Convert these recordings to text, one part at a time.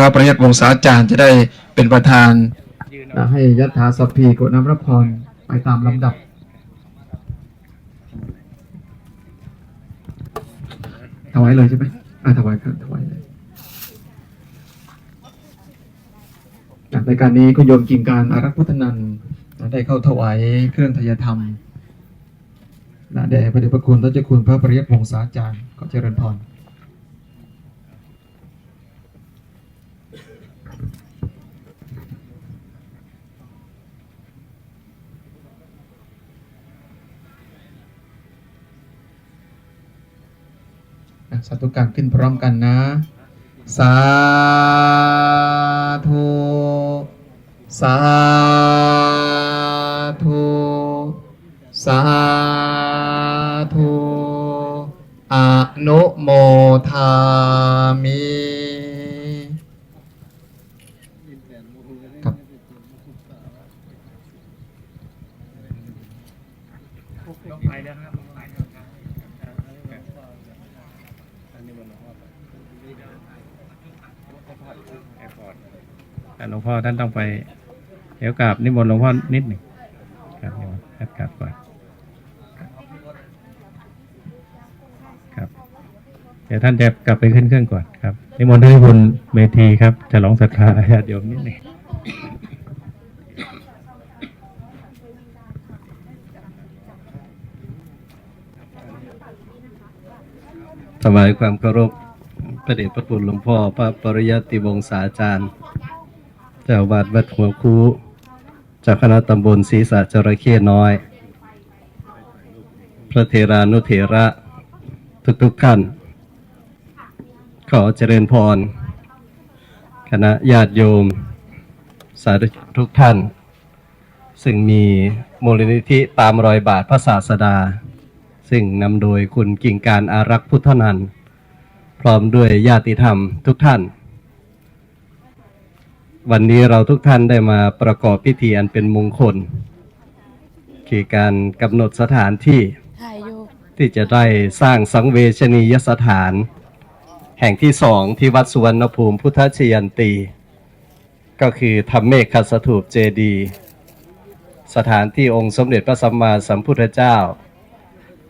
ระประยัติวงศาจารย์จะได้เป็นประธานนะให้ยถาสัพพีกดน้ำรับพรไปตามลำดับ ถวายเลยใช่ไหมอาถวายครับถวายเลยจากรายการนี้คุณโยมกิ่งการอารักษ์พุทธนันได้เข้าถวายเครื่องทยธรรมนะแด่พระเดชพระคุณท่านเจ้าคุณพระปริยัติวงศาจารย์ก็เจริญพร สาธุการขึ้นพร้อมกันนะ สาธุ สาธุ สาธุอนุโมทามิครับ อะ หลวงพ่อท่านต้องไปเดี๋ยวกราบนิมนต์หลวงพ่อนิดหนึ่งครับนิมนต์ครับกราบก่อนครับ เดี๋ยวท่านจะกลับไปขึ้นเครื่องก่อนครับ นิมนต์ท่านบนเวทีครับจะร้องศรัทธาญาติโยมนิดหนึ่งถวายความเคารพ ระเดชพระคุณหลวงพ่อพระปริยติวงศาจารย์ เจ้าวาดวัดหัวคูเจากคณะตำบลศรีสะจระเข้น้อย พระเทรานุเถระทุกๆท่าน ขอเจริญพร คณะญาติโยม สาธุทุกท่าน ซึ่งมีมูลนิธิตามรอยบาทพระศาสดา ซึ่งนำโดยคุณกิ่งการอารักษ์พุทธนันท์ พร้อมด้วยญาติธรรมทุกท่าน วันนี้เราทุกท่านได้มาประกอบพิธีอันเป็นมงคล คือการกำหนดสถานที่ที่จะได้สร้างสังเวชนียสถาน แห่งที่สองที่วัดสุวรรณภูมิพุทธชยันตี ก็คือธรรมเมฆคัสถูปเจดี สถานที่องค์สมเด็จพระสัมมาสัมพุทธเจ้า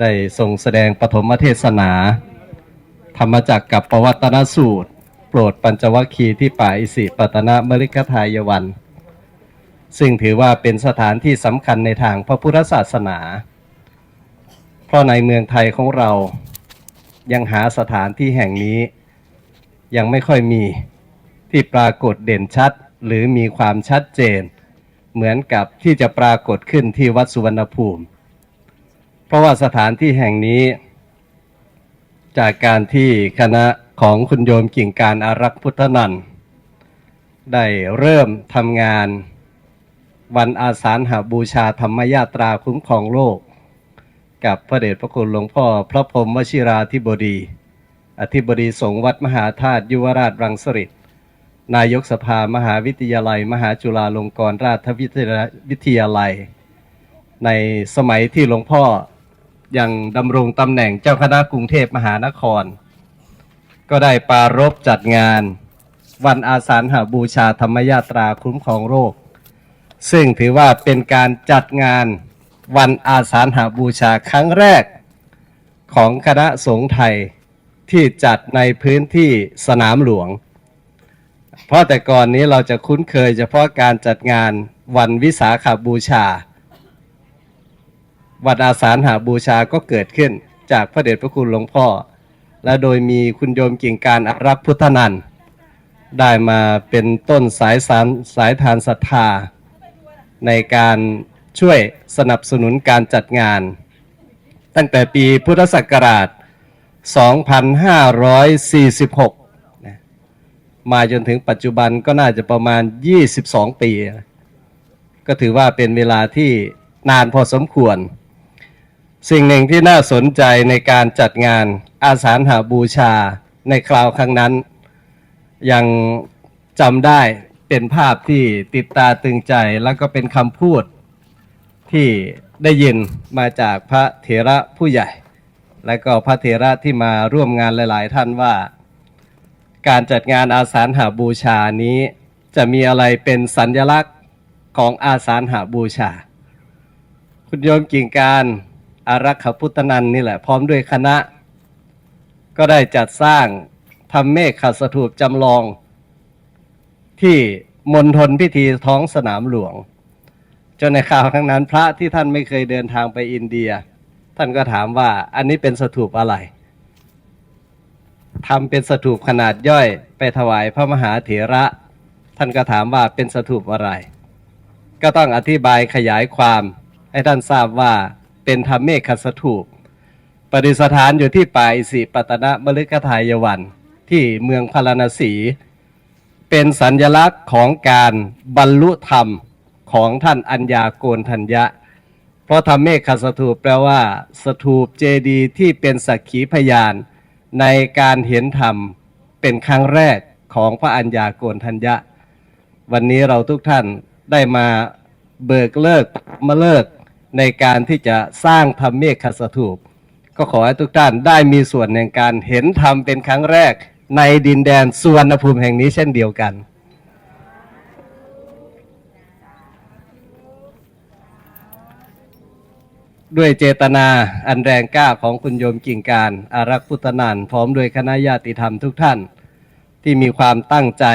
ได้ทรงแสดงปฐมเทศนา ธรรมจักรกับปวัตนสูตร โปรดปัญจวัคคีย์ที่ป่าอิสิปตนะมฤคทายวัน ซึ่งถือว่าเป็นสถานที่สำคัญในทางพระพุทธศาสนา เพราะในเมืองไทยของเรายังหาสถานที่แห่งนี้ ยังไม่ค่อยมีที่ปรากฏเด่นชัดหรือมีความชัดเจน เหมือนกับที่จะปรากฏขึ้นที่วัดสุวรรณภูมิ เพราะว่าสถานที่แห่งนี้ จากการที่คณะของคุณโยมกิ่งการอารักษ์พุทธนันได้เริ่มทำงาน วันอาสาฬหาบูชาธรรมยาตราคุ้มครองโลก กับพระเดชพระคุณหลวงพ่อ พระพรมวชิราธิบดี อธิบดีสงฆ์วัดมหาธาตุยุวราชรังสฤษนายกสภามหาวิทยาลัย มหาจุฬาลงกรณราชวิทยาลัย ในสมัยที่หลวงพ่อ ยังดำรงตำแหน่งเจ้าคณะกรุงเทพมหานคร ก็ได้ปรารภจัดงานวันอาสาฬหาบูชาธรรมยาตราคุ้มครองโรค ซึ่งถือว่าเป็นการจัดงานวันอาสาฬหาบูชาครั้งแรกของคณะสงฆ์ไทยที่จัดในพื้นที่สนามหลวง เพราะแต่ก่อนนี้เราจะคุ้นเคยเฉพาะการจัดงานวันวิสาขาบูชา วันอาสาฬหาบูชาก็เกิดขึ้นจากพระเดชพระคุณหลวงพ่อ และโดยมีคุณโยมกิ่งการอารักษ์พุทธนันได้มาเป็นต้นสายสารสายทานศรัทธา ในการช่วยสนับสนุนการจัดงาน ตั้งแต่ปีพุทธศักราช 2546 มาจนถึงปัจจุบันก็น่าจะประมาณ 22 ปี ก็ถือว่าเป็นเวลาที่นานพอสมควร สิ่งหนึ่งที่น่าสนใจในการจัดงานอาสาฬหาบูชาในคราวครั้งนั้น ยังจำได้เป็นภาพที่ติดตาตึงใจแล้วก็เป็นคำพูดที่ได้ยินมาจากพระเถระผู้ใหญ่ และก็พระเถระที่มาร่วมงานหลาย ๆ ท่านว่า การจัดงานอาสาฬหาบูชานี้จะมีอะไรเป็นสัญลักษณ์ของอาสาฬหาบูชา คุณโยมกิ่งการ อารักขพุทธนันนี่แหละ พร้อมด้วยคณะ ก็ได้จัดสร้างทำเมฆขัสถูปจำลอง ที่มณฑลพิธีท้องสนามหลวง จนในข่าวทั้งนั้นพระที่ท่านไม่เคยเดินทางไปอินเดีย ท่านก็ถามว่าอันนี้เป็นสถูปอะไรทำเป็นสถูปขนาดย่อยไปถวายพระมหาเถระ ท่านก็ถามว่าเป็นสถูปอะไร ก็ต้องอธิบายขยายความ ให้ท่านทราบว่า เป็นธรรมเมฆขัสถูปประดิษฐานอยู่ที่ป่าอิสิปตนะมฤคทายวัน ที่เมืองพาราณสี เป็นสัญลักษณ์ของการบรรลุธรรมของท่านอัญญาโกณทัญญะ เพราะธรรมเมฆขสถูปแปลว่าสถูปเจดีที่เป็นสักขีพยาน ในการเห็นธรรมเป็นครั้งแรกของพระอัญญาโกณทัญญะ วันนี้เราทุกท่านได้มาเบิกเลิกมาเลิก ในการที่จะสร้างธรรมเมฆขสถูป ก็ขอให้ทุกท่านได้มีส่วนในการเห็นธรรมเป็นครั้งแรกในดินแดนสุวรรณภูมิแห่งนี้เช่นเดียวกัน ด้วยเจตนาอันแรงกล้าของคุณโยมกิ่งการ อารักษ์พุทธนันพร้อมด้วยคณะญาติธรรมทุกท่าน ที่มีความตั้งใจ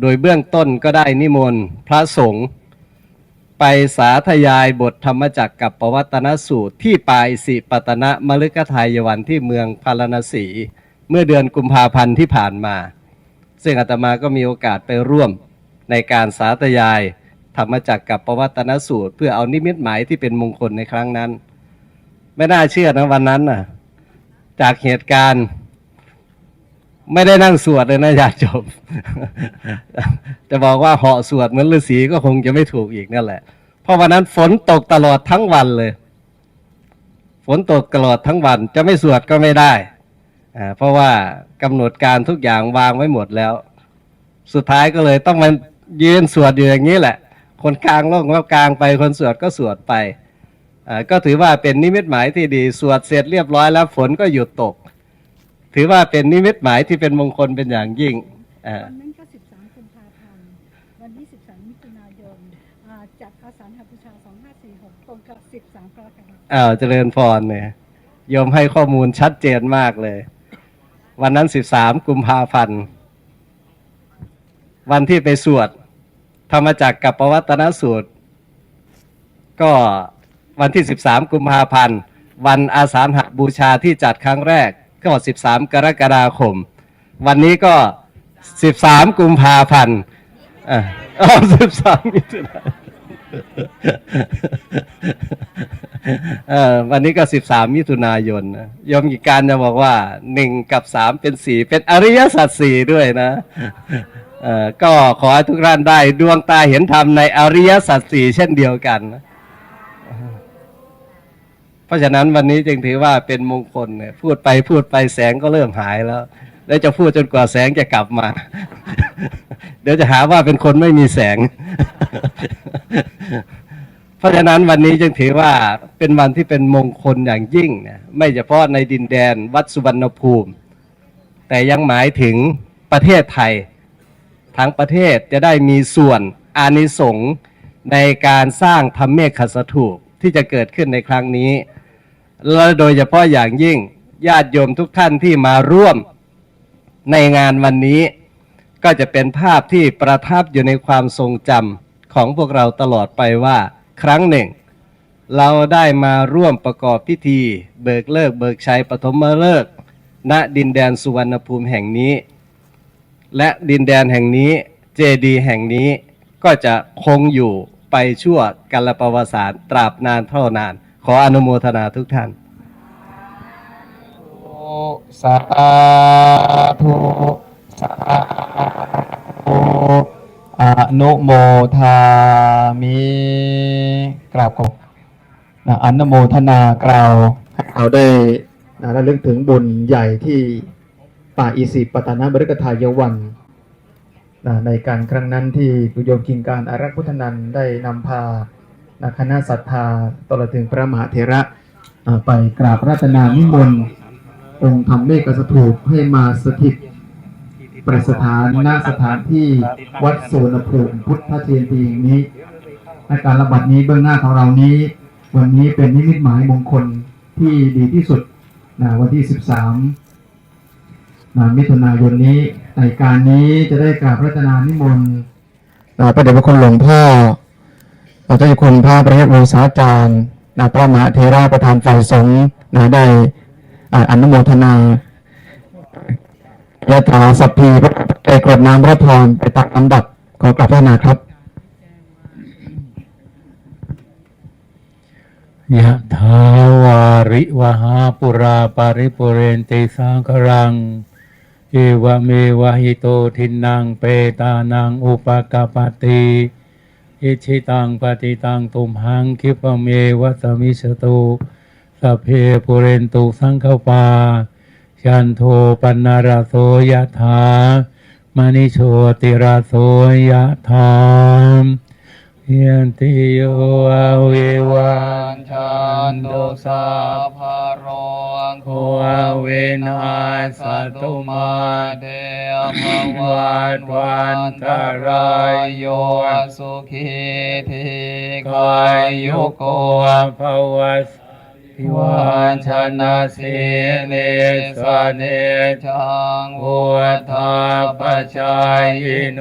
โดยเบื้องต้นก็ได้นิมนต์พระสงฆ์ ไปสาธยายบทธรรมจักรกับปวัตนสูตรที่ปายสิปตนะมฤคทายวันที่เมืองพารณสี เมื่อเดือนกุมภาพันธ์ที่ผ่านมา ซึ่งอาตมาก็มีโอกาสไปร่วมในการสาธยายธรรมจักรกับปวัตนสูตร เพื่อเอานิมิตหมายที่เป็นมงคลในครั้งนั้น ไม่น่าเชื่อนะวันนั้นน่ะจากเหตุการณ์ ไม่ได้นั่งสวดเลยนะอยากจบจะบอกว่าเหาะสวดเหมือนฤาษีก็คงจะไม่ถูกอีกนั่นแหละ เพราะวันนั้นฝนตกตลอดทั้งวันเลย ฝนตกตลอดทั้งวัน จะไม่สวดก็ไม่ได้ เพราะว่ากำหนดการทุกอย่างวางไว้หมดแล้ว สุดท้ายก็เลยต้องมายืนสวดอยู่อย่างนี้แหละ คนกลางโลกก็กลางไป คนสวดก็สวดไป ก็ถือว่าเป็นนิมิตหมายที่ดี สวดเสร็จเรียบร้อยแล้วฝนก็หยุดตก ถือว่าเป็นนิมิตหมายที่เป็นมงคลเป็นอย่างยิ่งอ่า วันนั้นก็ 13กุมภาพันธ์ วันที่ 13มิถุนายนอ่าจัดอาสาฬหบูชา 2546 ตรงกับ 13กรกฎาคมอ้าวเจริญพรเนี่ยโยมให้ข้อมูลชัดเจนมากเลย วันนั้นสิบสามกุมภาพันธ์วันที่ไปสวด ธรรมจักรกับปวัตนสูตร ก็วันที่สิบสามกุมภาพันธ์วันอาสาฬหบูชาที่จัดครั้งแรก ก็สิบสามกรกฎาคม วันนี้ก็สิบสามกุมภาพันธ์อ่าอ๋อสิบสามมิถุนายนวันนี้ก็สิบสามมิถุนายนนะยมกิจการจะบอกว่าหนึ่งกับสามเป็นสี่เป็นอริยสัจสี่ด้วยนะก็ขอให้ทุกท่านได้ดวงตาเห็นธรรมในอริยสัจสี่เช่นเดียวกันนะ เพราะฉะนั้นวันนี้จึงถือว่าเป็นมงคลเนี่ยพูดไปพูดไปแสงก็เริ่มหายแล้ว แล้วจะพูดจนกว่าแสงจะกลับมา เดี๋ยวจะหาว่าเป็นคนไม่มีแสง เพราะฉะนั้นวันนี้จึงถือว่าเป็นวันที่เป็นมงคลอย่างยิ่งนะไม่เฉพาะในดินแดนวัดสุวรรณภูมิ แต่ยังหมายถึงประเทศไทย ทั้งประเทศจะได้มีส่วนอานิสงส์ในการสร้างธรรมเมฆขสถูปที่จะเกิดขึ้นในครั้งนี้ และโดยเฉพาะอย่างยิ่งญาติโยมทุกท่านที่มาร่วมในงานวันนี้ ก็จะเป็นภาพที่ประทับอยู่ในความทรงจำของพวกเราตลอดไปว่า ครั้งหนึ่ง เราได้มาร่วมประกอบพิธี เบิกเลิกเบิกชัยปฐมฤกษ์ณดินแดนสุวรรณภูมิแห่งนี้ และดินแดนแห่งนี้เจดีย์แห่งนี้ก็จะคงอยู่ไปชั่วกัลประวัติศาสตร์ตราบนานเท่านาน ขออนุโมทนาทุกท่าน สาธุสาธุอนุโมทามิกราบขอบนะอนุโมทนากล่าวเราได้นะระลึกถึงบุญใหญ่ที่ป่าอิสิปตนบริกทายวันนะในการครั้งนั้นที่กุโยมกิงการอารักษ์พุทธนันได้นำพา นะคณะศรัทธาตลอดถึงพระมหาเถระไปกราบราตนานิมนต์องค์ธรรมเมฆสถูปให้มาสถิตประดิษฐานณสถานที่วัดสวนภูมิพุทธเทียนตีงนี้ในการระบาดนี้เบื้องหน้าของเรานี้ วันนี้เป็นนิมิตหมายมงคลที่ดีที่สุดนะวันที่ 13นะมิถุนายนนี้ในการนี้จะได้กราบระตนานิมนต์นะพระเดชพระคุณหลวงพ่อ พระเจ้าอยู่คุณพระประเทศวงศาจารย์นะพระมหาเทราประธานฝ่ายสงฆ์นะได้อนุโมทนายะถาสัพพีได้กรดน้ำพระพรไปตักลำดับขอกราบพระนาครับยะถาวาริวหาปุราปาริปุเรนติสังครัง เอวเมวะหิโตทินังเปตานังอุปกาปติ อิชิตังปฏิตังตุมหังคิปเมวะสมิสตุสัพเพปุเรนตุสังขปายันโทปันนาราโสยะถามณิโชติราโสยะถามยันติโยอาวิวันชันตุสาภา เวนัสตุมาเดมวันวันตรายโยสุขีทิกายุโกภวัส วันชนะสีเนสเนจังพุทาปชายโน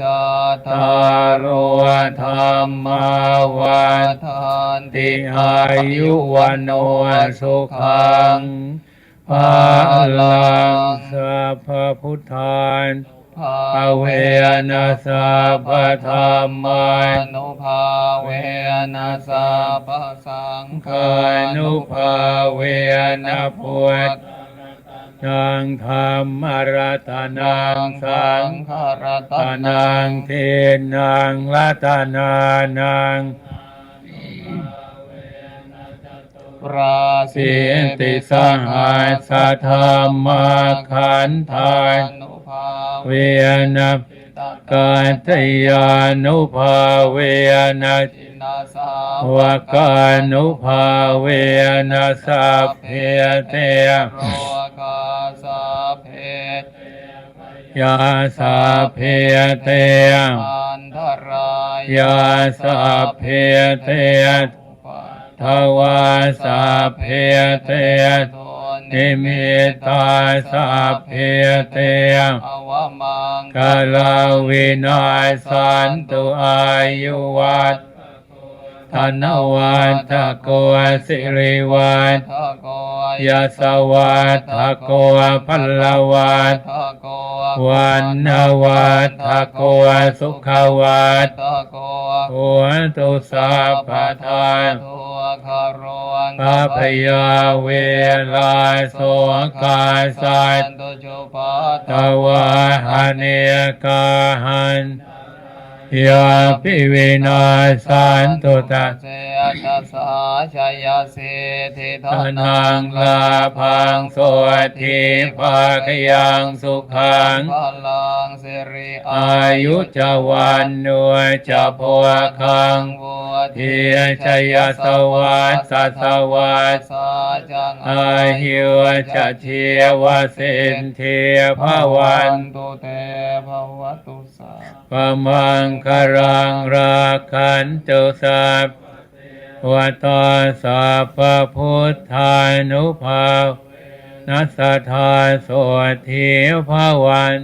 จัตตารโธรรมาวันทันติอายุวันโนสุขังภาลังสัพพพุทธาน ภาเวนัสสะพธรรมานุภาเวนัสสะพสังฆานุภาเวนะพุทธนังธรรมรัตนังสังฆรัตนังเทนังรัตนานังราสิติสหัสธรรมขันธานุ เวนะกาตยานุภาเวนะจินาสาวกานุภาเวนะสัพเพเตโรกาสัพเพยาสัพเพเตอันตรายาสัพเพเตทวาสัพเพเต นิมิตาสัพเพเตอวมังกาลาวินาสันตุอายุวัตธนวัตโกสิริวัตยาสวัตโกพัลลวัตวันนวัตโกสุขวัตโหตุสัพพทานพระพยาเวลาโสกาสัตตวะหาเนกาหันยาปิวินาสันตุตัสเส ตัสสาชยเสธิทานังลาพังโสทิภาคยังสุขังพลังสิริอายุจวันโนจะโพคังวุทิชยสวัสสัสวัสสาจังอาหิวจะเทวสินเทภวันตุเตภวตุสาปมังคารังราคันตุสัพ วตาสัพพพุทธานุภาพนัสสทธาโสทีภาวัน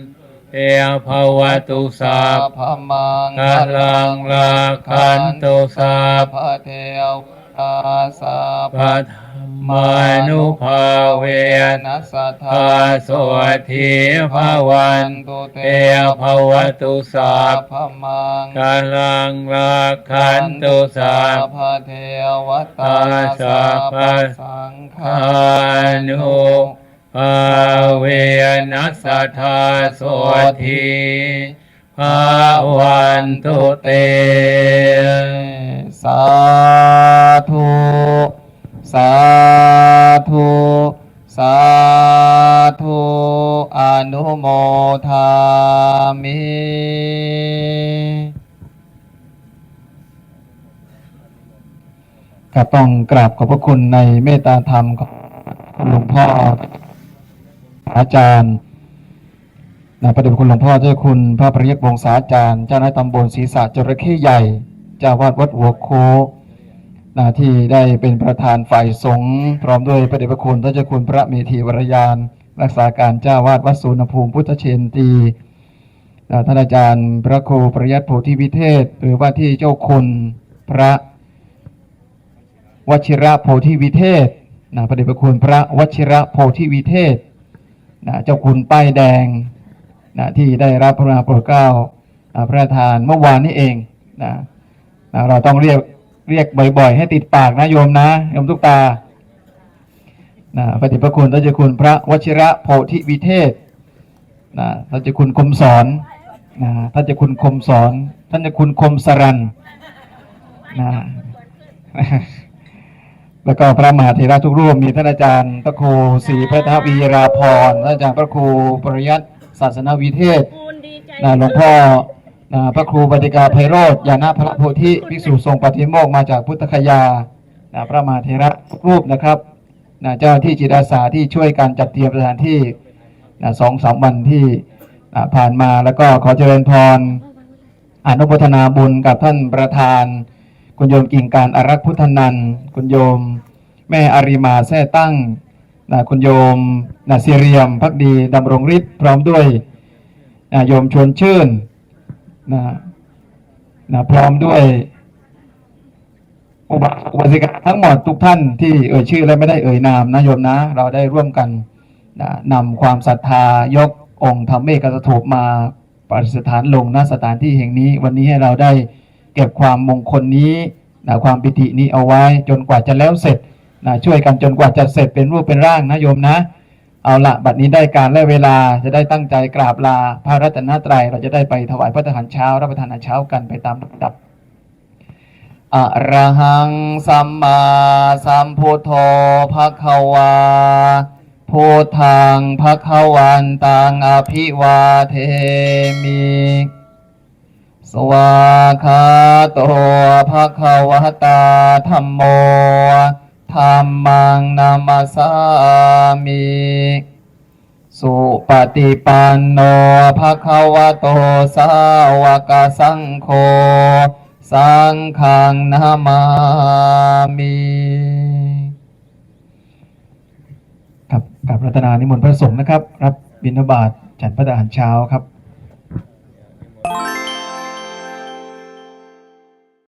เอภาวตุสัพพมังคารังราคันตุสัพพเทวตาสัพพธรร มานุภาเวนัสสทธาโสทีภาวันตุเตภาวตุสัพพมังกาลังราคันตุสัพพเทวตาสัพพสังฆานุภาเวนัสสทธาโสทีภาวันตุเต สาธุ สาธุสาธุอนุโมทามิก็ต้องกราบขอบพระคุณในเมตตาธรรมของหลวงพ่ออาจารย์นะประเดชพระคุณหลวงพ่อเจ้าคุณพระประยักษ์วงศาจารย์เจ้าหน้าตำบลศรีษะจระเข้ใหญ่เจ้าวาดวัดหัวโค นะที่ได้เป็นประธานฝ่ายสงฆ์พร้อมด้วยประเดชพระคุณท่านเจ้าคุณพระเมธีวรยาน รักษาการเจ้าวาดวัดสุนภูมิพุทธเชนตีนะท่านอาจารย์พระครูประยัติโพธิวิเทศ หรือว่าที่เจ้าคุณพระวชิระโพธิวิเทศนะประเดชพระคุณพระวชิระโพธิวิเทศนะเจ้าคุณป้ายแดงนะที่ได้รับพระมหาโปรดเกล้าอ่าพระราชทานเมื่อวานนี้เองนะนะเราต้องเรียก เรียกบ่อย ๆ ให้ติดปากนะโยมนะโยมทุกตานะปฏิพระคุณท่าจ้าคุณพระวชิระโพธิวิเทศนะท่าจ้าคุณคมสอนนะท่านจ้าคุณคมสอน ท่านจ้าคุณคมสรันนะแล้วก็พระมหาเถระทุกรูปมีท่านอาจารย์พระครูศรีพระทวีราพรท่านอาจารย์พระครูปริยัติศาสนาวิเทศนะหลวงพ่อ พระครูปฏิกาไพโรธยานาพระโพธิภิกษุทรงปฏิโมกมาจากพุทธคยาพระมาเถระรูปนะครับเจ้าที่จิตอาสาที่ช่วยการจัดเตรียมสถานที่สองสามวันที่ผ่านมาแล้วก็ขอเจริญพรอนุโมทนาบุญกับท่านประธาน คุณโยมกิ่งการอารักษ์พุทธนันคุณโยม แม่อาริมาแท่ตั้งนะคุณโยมนะซีเรียมพักดีดำรงฤทธิ์พร้อมด้วยนะโยมชวนชื่น นะนะพร้อมด้วยอุบาอุบาสิกาทั้งหมดทุกท่านที่เอ่ยชื่อและไม่ได้เอ่ยนามนะโยมนะ เราได้ร่วมกันนะนำความศรัทธายกองค์ธรรมเมกสถูปมาประดิษฐานลงณสถานที่แห่งนี้ วันนี้ให้เราได้เก็บความมงคลนี้นะความปิตินี้เอาไว้จนกว่าจะแล้วเสร็จนะช่วยกันจนกว่าจะเสร็จเป็นรูปเป็นร่างนะโยมนะ เอาละบัดนี้ได้การและเวลาจะได้ตั้งใจกราบลาพระรัตนตรัยเราจะได้ไปถวายพระทหารเช้า รับประทานอาหารเช้ากันไปตามลำดับอะระหังสัมมาสัมพุทโธภะคะวาพุทธังภะคะวันตังอภิวาเทมิสวาคาโตภะคะวะตาธัมโม ธัมมังนามาสามิสุปฏิปันโนภะคะวะโตสาวกสังโฆสังฆังนามามิครับกับรัตนานิมนต์พระสงฆ์นะครับ รับบิณฑบาตฉันพระทหารเช้าครับ